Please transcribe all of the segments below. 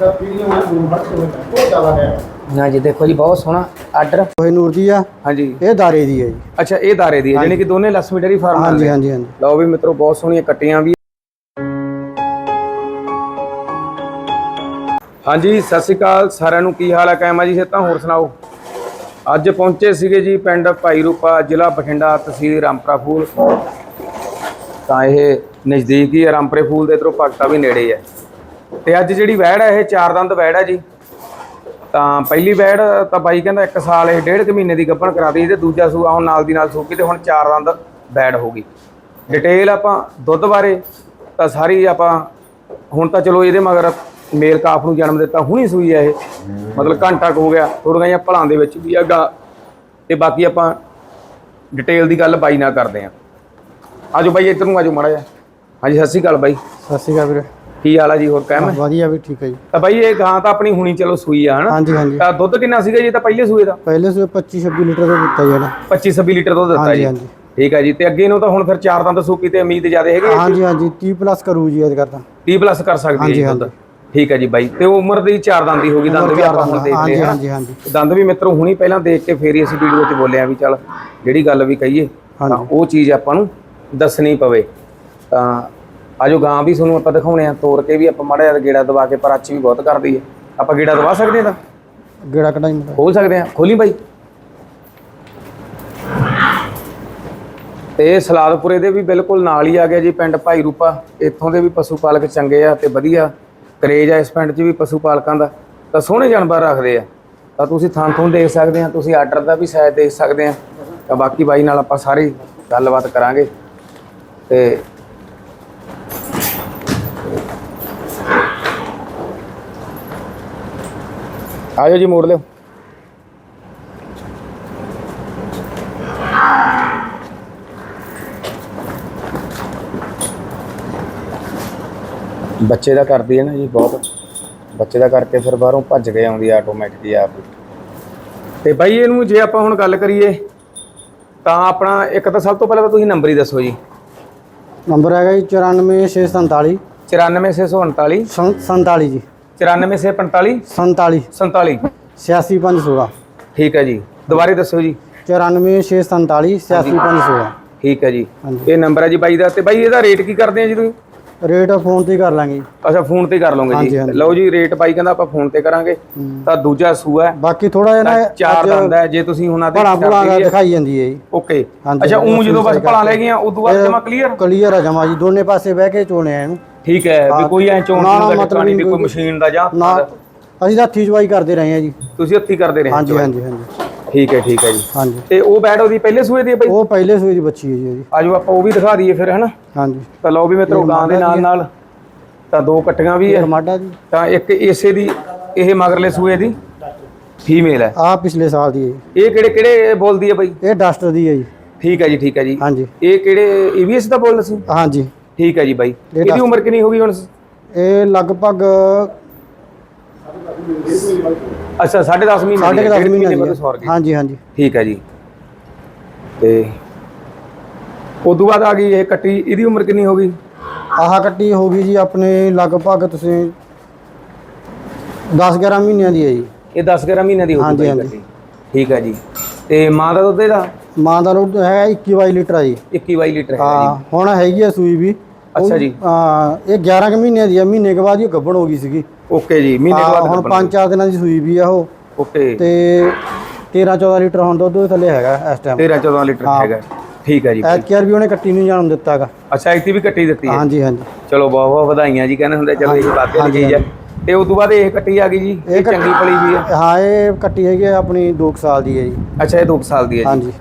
ਤਾਂ ਪੀੜੀਆਂ ਵਾਲਾ ਦੂਰ ਹਟ ਕੇ ਬਹੁਤ ਜ਼ਿਆਦਾ ਹੈ ਨਾ ਜੀ ਦੇਖੋ ਜੀ ਬਹੁਤ ਸੋਹਣਾ ਆਰਡਰ ਕੋਹੇ ਨੂਰ ਦੀ ਆ। ਹਾਂਜੀ। ਇਹ ਦਾਰੇ ਦੀ ਹੈ ਜੀ। ਅੱਛਾ ਇਹ ਦਾਰੇ ਦੀ ਹੈ ਜਾਣੀ ਕਿ ਦੋਨੇ ਲక్ష్ਮੀ ਡੇਰੀ ਫਾਰਮ ਹਾਂਜੀ। ਹਾਂਜੀ ਹਾਂਜੀ। ਲਓ ਵੀ ਮਿੱਤਰੋ ਬਹੁਤ ਸੋਹਣੀਆਂ ਕੱਟੀਆਂ ਵੀ। ਹਾਂਜੀ ਸਤਿ ਸ਼੍ਰੀ ਅਕਾਲ। ਸਾਰਿਆਂ ਨੂੰ ਕੀ ਹਾਲ ਹੈ ਕਾਇਮਾ ਜੀ ਤਾਂ ਹੋਰ ਸੁਣਾਓ। ਅੱਜ ਪਹੁੰਚੇ ਸੀਗੇ ਜੀ ਪਿੰਡ ਭਾਈ ਰੂਪਾ ਜ਼ਿਲ੍ਹਾ ਬਠਿੰਡਾ ਤਹਿਸੀਲ ਰਾਮਪੁਰਾ ਫੂਲ। ਤਾਂ ਇਹ ਨਜ਼ਦੀਕ ਹੈ ਰਾਮਪੁਰੇ ਫੂਲ ਦੇ ਇਧਰੋਂ ਭਗਤਾ ਵੀ ਨੇੜੇ ਹੈ ਤੇ ਅੱਜ ਜਿਹੜੀ ਵੈੜ ਹੈ ਇਹ ਚਾਰ ਦੰਦ ਵੈੜ ਹੈ ਜੀ। ਤਾਂ ਪਹਿਲੀ ਵੈੜ ਤਾਂ ਬਾਈ ਕਹਿੰਦਾ 1 ਸਾਲ ਇਹ ਡੇਢ ਕੁ ਮਹੀਨੇ ਦੀ ਗੱਭਣ ਕਰਾਤੀ ਤੇ ਦੂਜਾ ਸੂਆ ਹੁਣ ਨਾਲ ਦੀ ਨਾਲ ਸੂਕੀ ਤੇ ਹੁਣ ਚਾਰ ਦੰਦ ਵੈੜ ਹੋ ਗਈ। ਡਿਟੇਲ ਆਪਾਂ ਦੁੱਧ ਬਾਰੇ ਤਾਂ ਸਾਰੀ ਆਪਾਂ ਹੁਣ ਤਾਂ ਚਲੋ ਇਹਦੇ ਮਗਰ ਮੇਲ ਕਾਫ ਨੂੰ ਜਨਮ ਦਿੱਤਾ, ਹੁਣੀ ਸੂਈ ਹੈ ਇਹ। ਮਤਲਬ ਘੰਟਾ ਕੁ ਹੋ ਗਿਆ ਥੋੜੀਆਂ ਜਿਹੀਆਂ ਭਲਾਂ ਦੇ ਵਿੱਚ ਵੀ ਹੈਗਾ ਤੇ ਬਾਕੀ ਆਪਾਂ ਡਿਟੇਲ ਦੀ ਗੱਲ ਬਾਈ ਨਾਲ ਕਰਦੇ ਆਂ। ਆਜੋ ਬਾਈ ਇੱਧਰ ਨੂੰ ਆਜੋ ਮਾੜਾ ਜਿਹਾ। ਹਾਂਜੀ, ਸਤਿ ਸ਼੍ਰੀ ਅਕਾਲ ਬਾਈ। ਸਤਿ ਸ਼੍ਰੀ ਅਕਾਲ ਵੀਰੇ। ਕੀ ਹਾਲ ਆ ਜੀ ਹੋਰ ਕਾਇਮ ਹੈ ਵਧੀਆ ਵੀ ਠੀਕ ਹੈ ਜੀ। ਤਾਂ ਬਾਈ ਇਹ ਗਾਂ ਤਾਂ ਆਪਣੀ ਹੁਣੀ ਚਲੋ ਸੂਈ ਆ ਹਨਾ? ਹਾਂਜੀ ਹਾਂਜੀ। ਤਾਂ ਦੁੱਧ ਕਿੰਨਾ ਸੀਗਾ ਜੀ? ਇਹ ਤਾਂ ਪਹਿਲੇ ਸੂਏ ਦਾ। ਪਹਿਲੇ ਸੂਏ 25 26 ਲੀਟਰ ਦਾ ਦਿੱਤਾ ਜੀ ਇਹਨੇ। 25 26 ਲੀਟਰ ਦੁੱਧ ਦਿੱਤਾ ਜੀ। ਹਾਂਜੀ ਠੀਕ ਹੈ ਜੀ ਤੇ ਅੱਗੇ ਨੂੰ ਤਾਂ ਹੁਣ ਫਿਰ ਚਾਰ ਦੰਦ ਸੂਕੀ ਤੇ ਉਮੀਦ ਜ਼ਿਆਦਾ ਹੈਗੀ ਹੈ ਹਾਂਜੀ ਹਾਂਜੀ 30 ਪਲੱਸ ਕਰੂ ਜੀ ਇਹ ਕਰਦਾ 30 ਪਲੱਸ ਕਰ ਸਕਦੀ ਹੈ ਜੀ ਦੁੱਧ ਠੀਕ ਹੈ ਜੀ ਬਾਈ ਤੇ ਉਮਰ ਦੀ ਚਾਰ ਦੰਦ ਦੀ ਹੋਗੀ ਦੰਦ ਵੀ ਆਪਾਂ ਹੁਣ ਦੇਖ ਹਾਂਜੀ ਲਏ ਹਨਾ? ਹਾਂਜੀ। ਹਾਂਜੀ ਦੰਦ ਵੀ ਮਿੱਤਰੋ ਹੁਣੀ ਪਹਿਲਾਂ ਦੇਖ ਕੇ ਫੇਰ ਹੀ ਅਸੀਂ ਵੀਡੀਓ 'ਚ ਬੋਲਿਆ ਵੀ ਚੱਲ ਜਿਹੜੀ ਗੱਲ ਵੀ ਕਹੀਏ ਤਾਂ। ਉਹ ਚੀਜ਼ ਆਪਾਂ ਨੂੰ ਦੱਸਣੀ ਪਵੇ। ਤਾਂ ਆਜੋ ਗਾਂ ਵੀ ਤੁਹਾਨੂੰ ਆਪਾਂ ਦਿਖਾਉਣੇ ਆ ਤੋੜ ਕੇ ਵੀ ਆਪਾਂ ਮਾੜਾ ਜਿਹਾ ਗੇੜਾ ਦਵਾ ਕੇ ਪਰ ਅੱਛੀ ਵੀ ਬਹੁਤ ਕਰਦੀ ਹੈ। ਆਪਾਂ ਗੇੜਾ ਦਵਾ ਸਕਦੇ ਹਾਂ ਤਾਂ? ਗੇੜਾ ਕਢਾਈ ਮੁੰਡਾ ਖੋਲ ਸਕਦੇ ਆ ਖੋਲੀ ਬਾਈ। ਤੇ ਸਲਾਦਪੁਰੇ ਦੇ ਵੀ ਬਿਲਕੁਲ ਨਾਲ ਹੀ ਆ ਗਿਆ ਜੀ ਪਿੰਡ ਭਾਈ ਰੂਪਾ। ਇੱਥੋਂ ਦੇ ਵੀ ਪਸ਼ੂ ਪਾਲਕ ਚੰਗੇ ਆ ਤੇ ਵਧੀਆ। ਕਰੇਜ ਆ ਇਸ ਪਿੰਡ 'ਚ ਵੀ ਪਸ਼ੂ ਪਾਲਕਾਂ ਦਾ। ਤਾਂ ਸੋਹਣੇ ਜਾਨਵਰ ਰੱਖਦੇ ਆ। ਤਾਂ ਤੁਸੀਂ ਥਾਂ ਥੋਂ ਦੇਖ ਸਕਦੇ ਆ ਤੁਸੀਂ ਆਰਡਰ ਦਾ ਵੀ ਸ਼ਾਇਦ ਦੇਖ ਸਕਦੇ ਆ ਤਾਂ ਬਾਕੀ ਬਾਈ ਨਾਲ ਆਪਾਂ ਸਾਰੀ ਗੱਲਬਾਤ ਕਰਾਂਗੇ। ਤੇ ਆਜੋ ਜੀ ਮੋੜ ਲਿਓ। ਬੱਚੇ ਦਾ ਕਰਦੀ ਹੈ ਨਾ ਜੀ ਬਹੁਤ। ਬੱਚੇ ਦਾ ਕਰਕੇ ਫਿਰ ਬਾਹਰੋਂ ਭੱਜ ਕੇ ਆਉਂਦੀ ਆ ਆਟੋਮੈਟਿਕ ਹੀ ਆਪ। ਤੇ ਬਾਈ ਇਹਨੂੰ ਜੇ ਆਪਾਂ ਹੁਣ ਗੱਲ ਕਰੀਏ ਤਾਂ ਆਪਣਾ ਇੱਕ ਤਾਂ ਸਭ ਤੋਂ ਪਹਿਲਾਂ ਤਾਂ ਤੁਸੀਂ ਨੰਬਰ ਹੀ ਦੱਸੋ ਜੀ। ਨੰਬਰ ਹੈਗਾ ਜੀ 94647 94649 47 ਜੀ। 94645 47 47 86516 ਠੀਕ ਹੈ ਜੀ। ਦੁਬਾਰੇ ਦੱਸੋ ਜੀ। 94647 86516 ਠੀਕ ਹੈ ਜੀ। ਹਾਂਜੀ। ਇਹ ਨੰਬਰ ਹੈ ਜੀ ਬਾਈ ਦਾ। ਤੇ ਬਾਈ ਇਹਦਾ ਰੇਟ ਕੀ ਕਰਦੇ ਆ ਜੀ ਤੁਸੀਂ? ਰੇਟ ਫੋਨ ਤੇ ਕਰ ਲਾਂਗੇ। ਜੀ। ਅੱਛਾ ਫੋਨ ਤੇ ਕਰ ਲਓਗੇ ਹਾਂਜੀ, ਜੀ। ਹਾਂਜੀ। ਲਓ ਜੀ ਰੇਟ ਬਾਈ ਕਹਿੰਦਾ ਆਪਾਂ ਫੋਨ ਤੇ ਕਰਾਂਗੇ। ਹੂੰ। ਤਾਂ ਦੂਜਾ ਸੂਆ ਹੈ। ਬਾਕੀ ਥੋੜਾ ਜਿਹਾ ਤਾਂ ਨਾ ਚਾਰ ਦੰਦ ਹੈ। ਜੇ ਤੁਸੀਂ ਹੁਣ ਆਦੇ ਭਲਾ ਭੁਲਾ ਦਾ ਦਿਖਾਈ ਜਾਂਦੀ ਹੈ ਜੀ। ਓਕੇ। ਹਾਂਜੀ, ਅੱਛਾ ਉਹ ਹਾਂਜੀ, ਜਦੋਂ ਬਸ ਸਹੀ ਭਲਾ ਗੱਲ ਲੈ ਗਈਆਂ ਉਦੋਂ ਬਾਅਦ ਜਮਾ ਕਲੀਅਰ ਕਲੀਅਰ ਆ ਜਮਾ ਜੀ। ਦੋਨੇ ਪਾਸੇ ਬਹਿ ਕੇ ਚੋਣੇ ਆ ਇਹਨੂੰ। ਠੀਕ ਹੈ ਵੀ ਹਾਂ, ਕੋਈ ਐ ਚੋਣ ਨਾ, ਨਾ, ਦਾ ਮਤਲਬ ਟਿਕਾਣੀ ਵੀ ਕੋਈ ਮਸ਼ੀਨ ਦਾ ਜਾਂ ਨਾ ਅਸੀਂ ਤਾਂ ਹੱਥੀ ਚਵਾਈ ਕਰਦੇ ਰਹੇ ਆ ਜੀ। ਤੁਸੀਂ ਹੱਥੀ ਕਰਦੇ ਰਹੇ ਹਾਂਜੀ। ਹਾਂਜੀ ਹਾਂਜੀ। ਠੀਕ ਹੈ ਠੀਕ ਹੈ ਜੀ। ਹਾਂਜੀ। ਤੇ ਉਹ ਬੈਡ ਉਹਦੀ ਪਹਿਲੇ ਸੂਏ ਦੀ ਹੈ ਬਾਈ? ਉਹ ਪਹਿਲੇ ਸੂਏ ਦੀ ਬੱਚੀ ਹੈ ਜੀ ਉਹਦੀ। ਆਜੋ ਆਪਾਂ ਉਹ ਵੀ ਦਿਖਾ ਦਈਏ ਫਿਰ ਹਨਾ? ਹਾਂਜੀ। ਤਾਂ ਲਓ ਵੀ ਮਿੱਤਰੋ ਗਾਂ ਦੇ ਨਾਲ ਦੀ ਨਾਲ ਤਾਂ ਦੋ ਕੱਟੀਆਂ ਵੀ ਇਹ ਹੈ ਰਮਾਡਾ ਜੀ। ਤਾਂ ਇੱਕ ਇਸੇ ਦੀ ਇਹ ਮਗਰਲੇ ਸੂਏ ਦੀ ਫੀਮੇਲ ਹੈ। ਆ ਪਿਛਲੇ ਸਾਲ ਦੀ ਹੈ ਜੀ। ਇਹ ਕਿਹੜੇ ਕਿਹੜੇ ਬੋਲਦੀ ਹੈ ਬਾਈ? ਇਹ ਡਸਟਰ ਦੀ ਹੈ ਜੀ। ਠੀਕ ਹੈ ਜੀ ਠੀਕ ਹੈ ਜੀ। ਹਾਂਜੀ। ਇਹ ਕਿਹੜੇ ਈਵੀਐਸ ਦਾ ਬੋਲ ਸੀ? ਹਾਂਜੀ। ਠੀਕ ਹੈ ਜੀ ਬਾਈ। ਇਹ ਇਹਦੀ ਉਮਰ ਕਿੰਨੀ ਹੋ ਗਈ ਹੁਣ? ਇਹ ਲਗਭਗ ਅੱਛਾ 10.5 ਮਹੀਨੇ ਸਾਢੇ ਕੁ ਦਸ ਡੇਢ ਮਹੀਨੇ ਬਾਅਦ ਸੌਰ ਗਈ ਹਾਂਜੀ ਹਾਂਜੀ। ਠੀਕ ਹੈ ਜੀ। ਤੇ ਉਦੋਂ ਬਾਅਦ ਆ ਗਈ ਇਹ ਕੱਟੀ ਇਹਦੀ ਉਮਰ ਕਿੰਨੀ ਹੋ ਗਈ? ਆਹ ਕੱਟੀ ਹੋ ਗਈ ਜੀ ਆਪਣੇ ਲਗਭਗ ਤੁਸੀਂ 10 11 ਮਹੀਨਿਆਂ ਦੀ ਹੈ ਜੀ। ਇਹ 10 11 ਮਹੀਨੇ ਦੀ ਹੋ ਗਈ ਹਾਂਜੀ, ਹਾਂਜੀ। ਠੀਕ ਹੈ ਜੀ। ਤੇ ਮਾਂ ਦਾ ਦੁੱਧ ਇਹਦਾ? ਮਾਂ ਦਾ ਦੁੱਧ ਹੈ 21 22 ਲੀਟਰ ਆ ਜੀ। 21 22 ਲੀਟਰ ਹੈ ਹਾਂ ਹੁਣ ਹੈਗੀ ਆ ਸੂਈ ਵੀ। ਅੱਛਾ ਜੀ। ਹਾਂ ਇਹ 11 ਕੁ ਮਹੀਨਿਆਂ ਦੀ ਆ ਮਹੀਨੇ ਕੇ ਬਾਅਦ ਹੀ ਉਹ ਗੱਭਣ ਹੋ ਗਈ ਸੀਗੀ। ਓਕੇ ਜੀ ਮਹੀਨੇ ਬਾਅਦ ਹੁਣ 5-4 ਦਿਨਾਂ ਦੀ ਸੂਈ ਵੀ ਆ ਉਹ। ਓਕੇ। ਤੇ 13 14 ਲੀਟਰ ਹੁਣ ਦੁੱਧ ਥੱਲੇ ਹੈਗਾ ਇਸ ਟਾਈਮ 13 14 ਲੀਟਰ। ਹੈਗਾ। ਠੀਕ ਹੈ ਜੀ। ਕੇਅਰ ਵੀ ਉਹਨੇ ਕੱਟੀ ਨੂੰ ਜਨਮ ਦਿੱਤਾ ਹੈਗਾ ਅੱਛਾ ਇੱਥੇ ਵੀ ਕੱਟੀ ਦਿੱਤੀ ਹੈ? ਹਾਂਜੀ ਹਾਂਜੀ। ਚਲੋ ਬਹੁਤ ਬਹੁਤ ਵਧਾਈਆਂ ਜੀ ਕਹਿੰਦੇ ਹੁੰਦੇ ਚਲੋ ਇਹ ਬਾਤ ਚੀਜ਼ ਹੈ ਤੇ ਉਸ ਤੋਂ ਬਾਅਦ ਇਹ ਕੱਟੀ ਆ ਗਈ ਜੀ ਇਹ ਚੰਗੀ ਪਲੀ ਵੀ ਹੈ ਹਾਂ ਇਹ ਕੱਟੀ ਹੈਗੀ ਆਪਣੀ 2 ਸਾਲ ਦੀ ਹੈ ਜੀ। ਅੱਛਾ ਇਹ 2 ਸਾਲ ਦੀ ਹੈ ਜੀ। ਹਾਂਜੀ।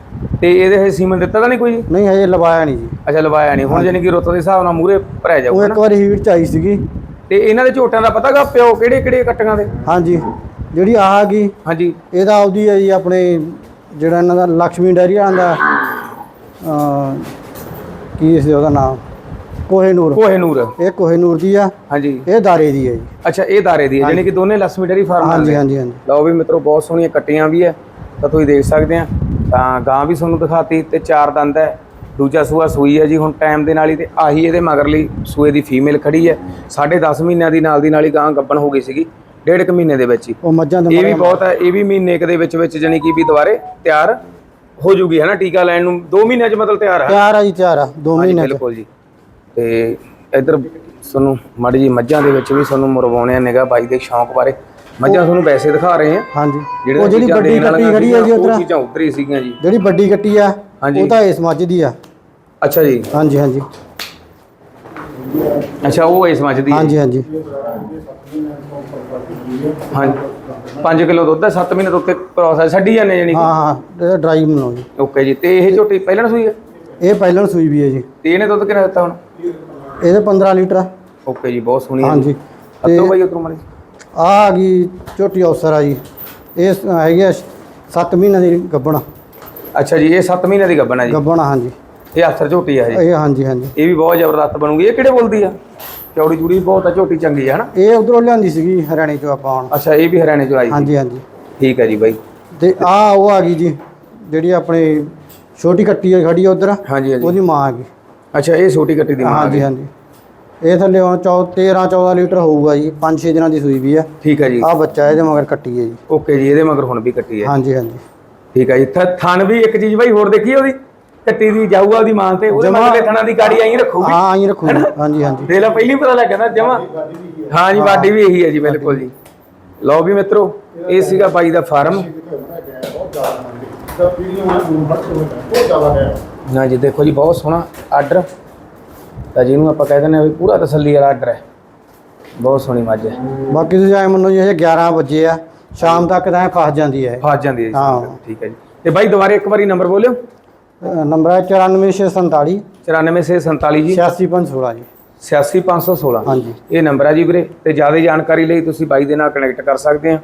ਤੇ ਇਹਦੇ ਹਜੇ ਸੀਮਨ ਦਿੱਤਾ ਤਾਂ ਨਹੀਂ ਕੋਈ ਜੀ? ਨਹੀਂ ਹਜੇ ਲਵਾਇਆ ਨਹੀਂ ਜੀ। ਅੱਛਾ ਲਵਾਇਆ ਨਹੀਂ। ਹੁਣ ਜਾਨੀ ਕਿ ਰੁੱਤ ਦੇ ਹਿਸਾਬ ਨਾਲ ਮੂਰੇ ਭਰਿਆ ਉਹ ਇੱਕ ਵਾਰੀ ਹੀਟ ਚ ਸੀਗੀ। ਤੇ ਇਹਨਾਂ ਦੇ ਝੋਟਿਆਂ ਦਾ ਪਤਾਗਾ ਪਿਓ ਕਿਹੜੇ ਕਿਹੜੇ ਕੱਟੀਆਂ ਦੇ? ਹਾਂਜੀ। ਜਿਹੜੀ ਆਹ ਗਈ ਹਾਂਜੀ। ਇਹਦਾ ਆਉਦੀ ਹੈ ਜੀ ਆਪਣੇ ਜਿਹੜਾ ਇਹਨਾਂ ਦਾ ਲక్ష్ਮੀ ਡੈਰੀ ਆਂਦਾ ਕੀ ਇਸ ਉਹਦਾ ਨਾਮ? ਕੋਹੇਨੂਰ। ਕੋਹੇਨੂਰ। ਇਹ ਕੋਹੇਨੂਰ ਦੀ ਆ। ਹਾਂਜੀ। ਇਹ ਦਾਰੇ ਦੀ ਹੈ ਜੀ। ਅੱਛਾ ਇਹ ਦਾਰੇ ਦੀ ਹੈ ਜਾਨੀ ਕਿ ਦੋਨੇ ਲਸਮੀ ਡੇਰੀ ਫਾਰਮ ਹਾਂਜੀ ਹਾਂਜੀ ਹਾਂਜੀ। ਲਓ ਵੀ ਮਿੱਤਰੋ ਬਹੁਤ ਸੋਹਣੀਆਂ ਕੱਟੀਆਂ ਵੀ ਆ। ਤਾਂ ਤੁਸੀਂ ਦੇਖ ਸਕਦੇ ਆ। ਤਾਂ ਗਾਂ ਵੀ ਤੁਹਾਨੂੰ ਦਿਖਾਤੀ ਤੇ ਚਾਰ ਦੰਦ ਹੈ। ਦੂਜਾ ਸੂਆ ਸੂਈ ਹੈ ਜੀ ਹੁਣ ਟਾਈਮ ਦੇ ਨਾਲ ਹੀ ਤੇ ਆਹੀ ਇਹਦੇ ਮਗਰਲੀ ਸੂਏ ਦੀ ਫੀਮੇਲ ਖੜੀ ਹੈ। 10.5 ਮਹੀਨਿਆਂ ਦੀ ਨਾਲ ਦੀ ਨਾਲ ਹੀ ਗਾਂ ਗੱਬਣ ਹੋ ਗਈ ਸੀਗੀ ਡੇਢ ਕੁ ਮਹੀਨੇ ਦੇ ਵਿੱਚ ਹੀ। ਉਹ ਮੱਝਾਂ ਦੇ ਇਹ ਵੀ ਬਹੁਤ ਹੈ ਇਹ ਵੀ ਮਹੀਨੇ ਕੁ ਦੇ ਵਿੱਚ ਵਿੱਚ ਜਾਨੀ ਕਿ ਵੀ ਦੁਬਾਰੇ ਤਿਆਰ ਹੋ ਜੂਗੀ ਹੈ ਨਾ ਟੀਕਾ ਲੈਣ ਨੂੰ 2 ਮਹੀਨਿਆਂ 'ਚ ਮਤਲਬ ਤਿਆਰ ਹੈ ਤਿਆਰ ਆ ਜੀ ਤਿਆਰ ਆ 2 ਹਾਂਜੀ ਮਹੀਨੇ ਚ। ਬਿਲਕੁਲ ਜੀ। ਤੇ ਇੱਧਰ ਤੁਹਾਨੂੰ ਮਾੜੀ ਜੀ ਮੱਝਾਂ ਦੇ ਵਿੱਚ ਵੀ ਤੁਹਾਨੂੰ ਮੁਰਵਾਉਣੇ ਆ ਨਿਗਾ ਬਾਈ ਦੇ ਸ਼ੌਂਕ ਬਾਰੇ। ਮੱਝਾਂ ਤੁਹਾਨੂੰ ਵੈਸੇ ਦਿਖਾ ਰਹੇ ਆ ਹਾਂਜੀ। ਉਹ ਜਿਹੜੀ ਵੱਡੀ ਕੱਟੀ ਖੜੀ ਹੈ ਜੀ ਉਧਰ। ਚੀਜ਼ਾਂ ਉੱਧਰ ਹੀ ਸੀਗੀਆਂ ਜੀ। ਜਿਹੜੀ ਵੱਡੀ ਕੱਟੀ ਆ। ਉਹ ਤਾਂ ਇਸ ਮੱਝ ਦੀ ਆ। ਅੱਛਾ ਜੀ। ਹਾਂਜੀ ਹਾਂਜੀ। ਅੱਛਾ ਉਹ ਇਸ ਮੱਝ ਦੀ ਹੈ। ਹਾਂਜੀ ਹਾਂਜੀ। ਹਾਂਜੀ 5 ਕਿਲੋ ਦੁੱਧ ਹੈ 7 ਮਹੀਨੇ ਤੋਂ ਉੱਤੇ ਪ੍ਰੋਸੈਸ ਛੱਡੀ ਜਾਂਦੇ ਜਾਨੀ ਹਾਂ ਹਾਂ ਡਰਾਈ ਬਣਾਓ ਜੀ। ਓਕੇ ਜੀ ਤੇ ਇਹ ਝੋਟੀ ਪਹਿਲਾਂ ਸੂਈ ਹੈ ਇਹ ਪਹਿਲਾਂ ਸੂਈ ਵੀ ਹੈ ਜੀ। ਤੇ ਇਹਨੇ ਦੁੱਧ ਕਿੰਨਾ ਦਿੱਤਾ ਹੁਣ? ਇਹਦੇ 15 ਲੀਟਰ ਆ। ਓਕੇ ਜੀ ਬਹੁਤ ਸੋਹਣੀ ਹੈ ਹਾਂਜੀ। ਅੱਤੋ ਬਾਈ ਉਤਰੋਂ ਮਾੜੀ ਆ ਆ ਗਈ ਝੋਟੀ ਅਫਸਰ ਆ ਜੀ। ਇਹ ਹੈਗੀ ਆ 7 ਮਹੀਨੇ ਦੀ ਗੱਬਣ ਅੱਛਾ ਜੀ ਇਹ 7 ਮਹੀਨੇ ਦੀ ਗੱਭਣ ਹੈ ਜੀ? ਗੱਬਣ ਆ, ਹਾਂਜੀ। ਇਹ ਅਫਸਰ ਝੋਟੀ ਹੈ ਜੀ ਇਹ ਹਾਂਜੀ ਹਾਂਜੀ। ਇਹ ਵੀ ਬਹੁਤ ਜ਼ਬਰਦਸਤ ਬਣੂਗੀ। ਇਹ ਕਿਹੜੇ ਬੋਲਦੀ ਆ? ਚੌੜੀ ਚੂੜੀ ਬਹੁਤ ਆ ਝੋਟੀ ਚੰਗੀ ਹੈ ਹਨਾ? ਇਹ ਉਧਰੋਂ ਲਿਆਂਦੀ ਸੀਗੀ ਹਰਿਆਣੇ ਚੋਂ ਆਪਾਂ ਹੁਣ। ਅੱਛਾ ਇਹ ਵੀ ਹਰਿਆਣੇ ਚੋਂ ਆਈ ਸੀ? ਹਾਂਜੀ ਹਾਂਜੀ। ਠੀਕ ਹੈ ਜੀ ਬਾਈ। ਤੇ ਆ ਉਹ ਆ ਗਈ ਜੀ ਜਿਹੜੀ ਆਪਣੀ ਛੋਟੀ ਕੱਟੀ ਆ ਖੜੀ ਉਧਰ। ਹਾਂਜੀ ਹਾਂਜੀ। ਉਹਦੀ ਮਾਂ ਆ ਗਈ। ਅੱਛਾ ਇਹ ਛੋਟੀ ਕੱਟੀ ਦੀ ਮਾਂ ਹਾਂਜੀ ਹੈ ਹਾਂਜੀ। ਇਹ ਥੱਲੇ ਹੁਣ 13 14 ਲੀਟਰ ਹੋਊਗਾ ਜੀ 5-6 ਦਿਨਾਂ ਦੀ ਸੂਈ ਵੀ ਆ। ਠੀਕ ਹੈ ਜੀ। ਆ ਬੱਚਾ ਇਹਦੇ ਮਗਰ ਕੱਟੀ ਹੈ ਜੀ। ਓਕੇ ਜੀ ਇਹਦੇ ਮਗਰ ਹੁਣ ਵੀ ਕੱਟੀ ਹੈ। ਹਾਂਜੀ ਹਾਂਜੀ। ਠੀਕ ਹੈ ਜੀ ਥਣ ਵੀ ਇੱਕ ਚੀਜ਼ ਬਾਈ ਹੋਰ ਦੇਖੀ ਉਹਦੀ? ਕੱਟੀ ਦੀ ਜਾਊਗਾ ਉਹਦੀ ਮਾਂ ਤੇ ਉਹਦੇ ਮਗਰਲੇ ਥਣਾ ਦੀ ਗਾੜੀ ਆਈ ਰੱਖੂਗੀ। ਹਾਂ ਆਈ ਰੱਖੂ ਜੀ। ਹਾਂਜੀ ਹਾਂਜੀ। ਦੇ ਲਾ ਪਹਿਲੀ ਪਤਾ ਲੱਗ ਜਾਂਦਾ ਜਮਾ। ਹਾਂ ਜੀ ਬਾਡੀ ਵੀ ਇਹੀ ਹੈ ਜੀ ਬਿਲਕੁਲ ਜੀ। ਲਓ ਵੀ ਮਿੱਤਰੋ ਇਹ ਸੀਗਾ ਬਾਈ ਦਾ ਫਾਰਮ। ਨਾ ਜੀ ਦੇਖੋ ਜੀ ਬਹੁਤ ਸੋਹਣਾ ਆਰਡਰ। ਤਾਂ ਜਿਹਨੂੰ ਆਪਾਂ ਕਹਿ ਦਿੰਦੇ ਆ ਵੀ ਪੂਰਾ ਤਸੱਲੀ ਵਾਲਾ ਆਰਡਰ ਹੈ ਬਹੁਤ ਸੋਹਣੀ ਮੱਝ ਹੈ। ਬਾਕੀ ਤੁਸੀਂ ਐ ਮੰਨੋ ਜੀ ਇਹ 11 ਵਜੇ ਆ ਸ਼ਾਮ ਤੱਕ ਤਾਂ ਫਸ ਜਾਂਦੀ ਹੈ। ਫਸ ਜਾਂਦੀ ਹੈ ਜੀ। ਹਾਂ। ਠੀਕ ਹੈ ਜੀ। ਤੇ ਬਾਈ ਦੁਬਾਰੇ ਇੱਕ ਵਾਰੀ ਨੰਬਰ ਬੋਲਿਓ। ਅ, ਨੰਬਰ ਹੈ 94647 9447 ਜੀ। 86516 ਜੀ। 86516 ਹਾਂਜੀ। ਇਹ ਨੰਬਰ ਹੈ ਜੀ ਵੀਰੇ। ਤੇ ਜ਼ਿਆਦਾ ਜਾਣਕਾਰੀ ਲਈ ਤੁਸੀਂ ਬਾਈ ਦੇ ਨਾਲ ਕਨੈਕਟ ਕਰ ਸਕਦੇ ਆ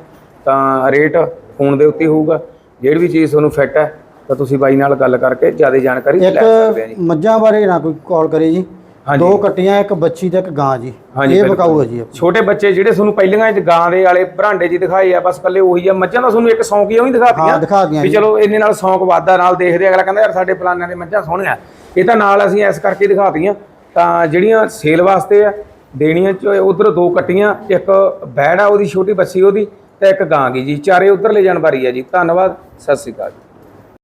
ਤਾਂ ਰੇਟ ਫੋਨ ਦੇ ਉੱਤੇ ਹੋਊਗਾ। ਜਿਹੜੀ ਵੀ ਚੀਜ਼ ਤੁਹਾਨੂੰ ਫਿੱਟ ਹੈ ਤਾਂ ਤੁਸੀਂ ਬਾਈ ਨਾਲ ਗੱਲ ਕਰਕੇ ਜ਼ਿਆਦਾ ਜਾਣਕਾਰੀ ਲੈ ਸਕਦੇ ਆ ਜੀ। ਇੱਕ ਮੱਝਾਂ ਬਾਰੇ ਨਾ ਕੋਈ ਕਾਲ ਕਰੇ ਜੀ। ਹਾਂਜੀ। ਦੋ ਕੱਟੀਆਂ ਇੱਕ ਬੱਚੀ ਤੇ ਇੱਕ ਗਾਂ ਜੀ। ਹਾਂਜੀ, ਇਹ ਬਿਲਕੁਲ। ਬਕਾਊ ਹੈ ਜੀ ਛੋਟੇ ਬੱਚੇ ਜਿਹੜੇ ਤੁਹਾਨੂੰ ਪਹਿਲੀਆਂ ਚ ਗਾਂ ਦੇ ਵਾਲੇ ਭਰਾਂਡੇ ਜੀ ਦਿਖਾਏ ਆ ਬਸ ਕੱਲੇ ਉਹੀ ਆ। ਮੱਝਾਂ ਦਾ ਤੁਹਾਨੂੰ ਇੱਕ ਸੌਂਕ ਹੀ ਉਹੀ ਦਿਖਾਤੀਆਂ ਹਾਂ, ਦਿਖਾਤੀਆਂ ਵੀ ਜੀ। ਚਲੋ ਇੰਨੇ ਨਾਲ ਸੌਂਕ ਵਾਧਾ ਨਾਲ ਦੇਖਦੇ ਅਗਲਾ ਕਹਿੰਦਾ ਯਾਰ ਸਾਡੇ ਫਲਾਨਿਆਂ ਦੇ ਮੱਝਾਂ ਸੋਹਣੀਆਂ। ਇਹ ਤਾਂ ਨਾਲ ਅਸੀਂ ਇਸ ਕਰਕੇ ਦਿਖਾਤੀਆਂ। ਤਾਂ ਜਿਹੜੀਆਂ ਸੇਲ ਵਾਸਤੇ ਆ ਦੇਣੀਆਂ ਚ ਉਧਰ ਦੋ ਕੱਟੀਆਂ ਇੱਕ ਬੈੜ ਆ ਉਹਦੀ ਛੋਟੀ ਬੱਚੀ ਉਹਦੀ ਤੇ ਇੱਕ ਗਾਂ ਗਈ ਜੀ। ਚਾਰੇ ਉਧਰ ਲੈ ਜਾਣ ਵਾਰੀ ਆ ਜੀ। ਧੰਨਵਾਦ ਸਤਿ ਸ੍ਰੀ ਅਕਾਲ ਜੀ।